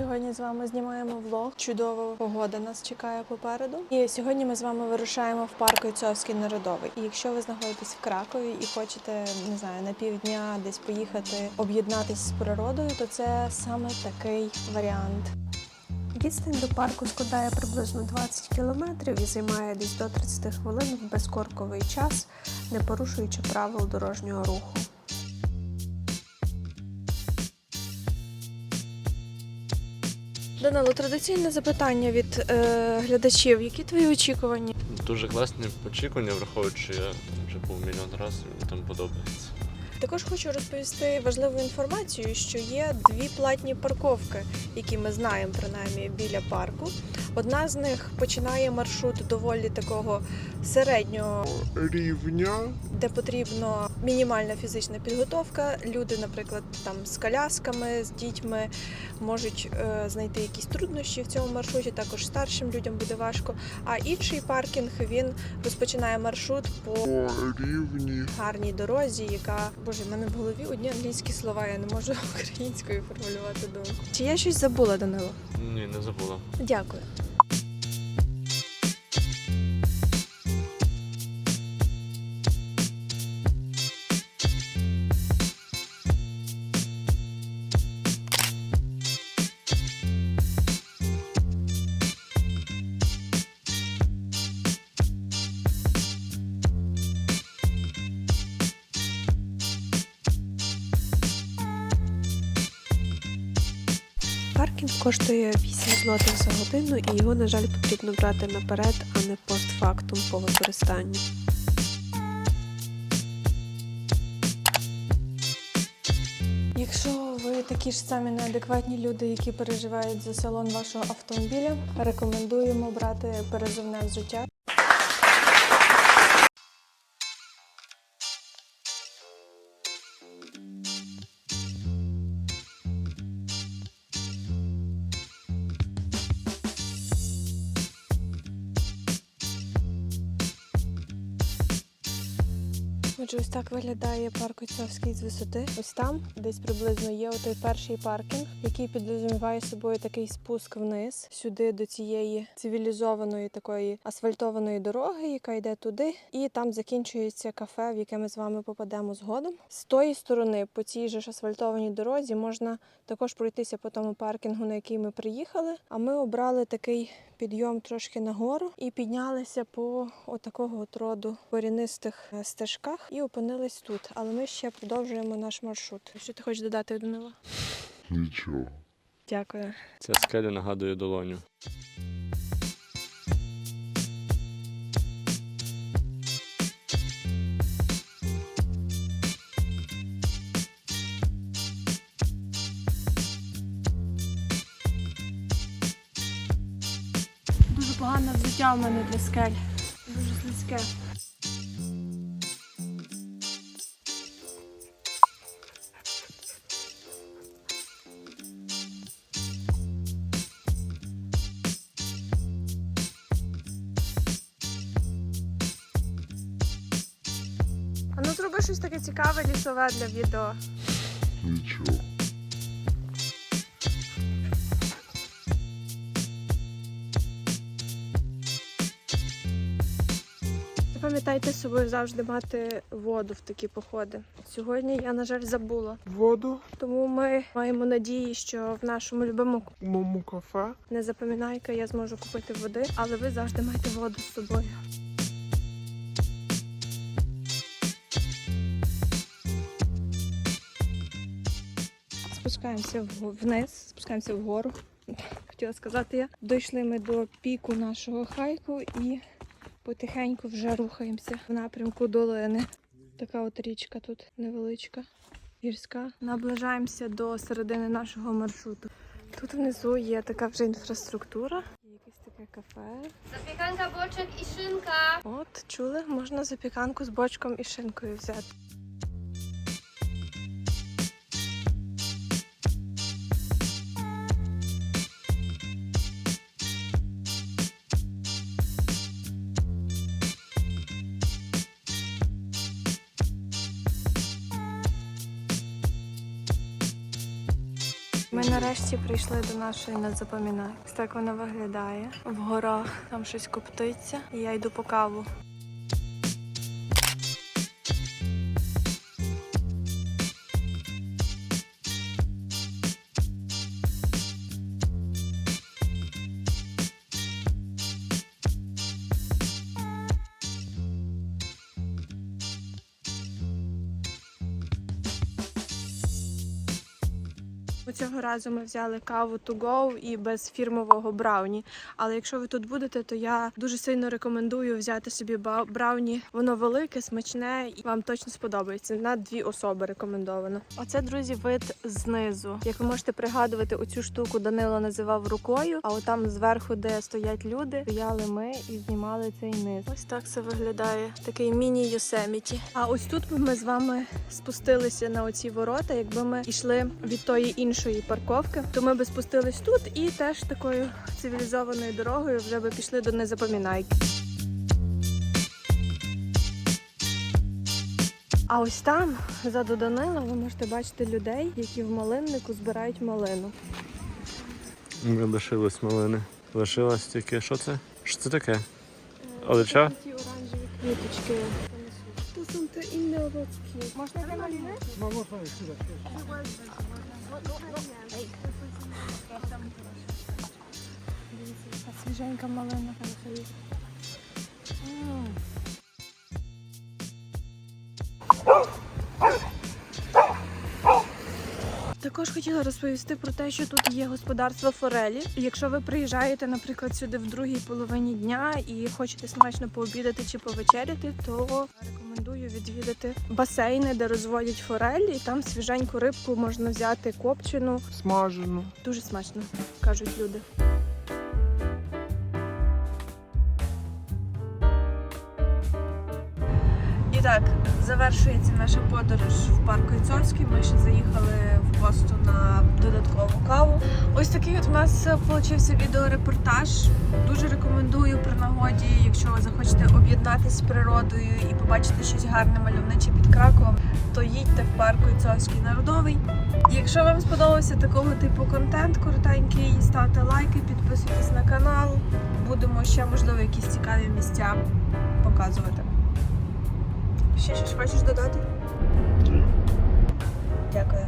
Сьогодні з вами знімаємо влог. Чудова погода нас чекає попереду. І сьогодні ми з вами вирушаємо в парк Ойцовський народовий. І якщо ви знаходитесь в Кракові і хочете, не знаю, на півдня десь поїхати об'єднатись з природою, то це саме такий варіант. Відстань до парку складає приблизно 20 кілометрів і займає десь до 30 хвилин в безкорковий час, не порушуючи правил дорожнього руху. Данило, традиційне запитання від е, глядачів. Які твої очікування? Дуже класні очікування, враховуючи, я вже був мільйон разів, мені там подобається. Також хочу розповісти важливу інформацію, що є дві платні парковки, які ми знаємо принаймні біля парку. Одна з них починає маршрут доволі такого середнього рівня. де потрібно мінімальна фізична підготовка. Люди, наприклад, там з колясками, з дітьми можуть е, знайти якісь труднощі в цьому маршруті. Також старшим людям буде важко. А інший паркінг він розпочинає маршрут по По рівні. гарній дорозі, яка боже, в мене в голові одні англійські слова. Я не можу українською формулювати думку. Чи я щось забула, Данило? Ні, не забула. Дякую. Паркінг коштує 8 злотих за годину і його, на жаль, потрібно брати наперед, а не постфактум по використанню. Якщо ви такі ж самі неадекватні люди, які переживають за салон вашого автомобіля, рекомендуємо брати перезивне взуття. Отже, ось так виглядає парк Ойцовський з висоти. Ось там, десь приблизно є отой перший паркінг, який підрозуміває собою такий спуск вниз, сюди до цієї цивілізованої такої асфальтованої дороги, яка йде туди, і там закінчується кафе, в яке ми з вами попадемо згодом. З тої сторони, по цій же ж асфальтованій дорозі, можна також пройтися по тому паркінгу, на який ми приїхали. А ми обрали такий підйом трошки нагору і піднялися по отакого от роду корінистих е, стежках і опинились тут. Але ми ще продовжуємо наш маршрут. Що ти хочеш додати, Данила? Нічого. Дякую. Ця скеля нагадує долоню. Дуже погане взуття в мене для скель. Дуже слизьке. А ну щось таке цікаве лісове для відео. Нічого. Пам'ятайте з собою завжди мати воду в такі походи. Сьогодні я, на жаль, забула. Воду Тому ми маємо надії, що в нашому любимому кафе. не запам'ятайка, я зможу купити води, але ви завжди маєте воду з собою. Спускаємося вниз, спускаємося вгору. Хотіла сказати я. Дійшли ми до піку нашого хайку і потихеньку вже рухаємося в напрямку долини. Така от річка тут невеличка, гірська. Наближаємося до середини нашого маршруту. Тут внизу є така вже інфраструктура. Якесь таке кафе. Запіканка, бочок і шинка. От, чули, можна запіканку з бочком і шинкою взяти. Ми нарешті прийшли до нашої незапам'ятай. Так вона виглядає. В горах там щось коптиться, і я йду по каву. Цього разу ми взяли каву to go і без фірмового брауні. Але якщо ви тут будете, то я дуже сильно рекомендую взяти собі брауні. Воно велике, смачне і вам точно сподобається. На дві особи рекомендовано. Оце, друзі, вид знизу. Як ви можете пригадувати, оцю штуку Данило називав рукою. А отам зверху, де стоять люди, стояли ми і знімали цей низ. Ось так це виглядає. Такий міні-Йосеміті. А ось тут ми з вами спустилися на оці ворота. Якби ми йшли від тої іншої парковки, то ми би спустились тут і теж такою цивілізованою дорогою вже би пішли до незапам'ятайки. А ось там, ззаду Данила, ви можете бачити людей, які в малиннику збирають малину. Ми лишились малини. Лишилось тільки що це? Що це таке? Олича? Ті оранжеві квіточки. Są te inne owocki. Можна малини? Дивіться, свіженька малина. М. Також хотіла розповісти про те, що тут є господарство форелі. Якщо ви приїжджаєте, наприклад, сюди в другій половині дня і хочете смачно пообідати чи повечеряти, то рекомендую відвідати басейни, де розводять форелі, і там свіженьку рибку можна взяти копчену. Смажено. Дуже смачно, кажуть люди. Так, завершується наша подорож в парк Ойцовський. Ми ще заїхали в посту на додаткову каву. Ось такий от у нас вийшов відеорепортаж. Дуже рекомендую при нагоді, якщо ви захочете об'єднатися з природою і побачити щось гарне мальовниче під Краковом, то їдьте в парк Ойцовський народовий. Якщо вам сподобався такого типу контент коротенький, ставте лайки, підписуйтесь на канал. Будемо ще, можливо, якісь цікаві місця показувати. Ще щось хочеш додати? Дякую.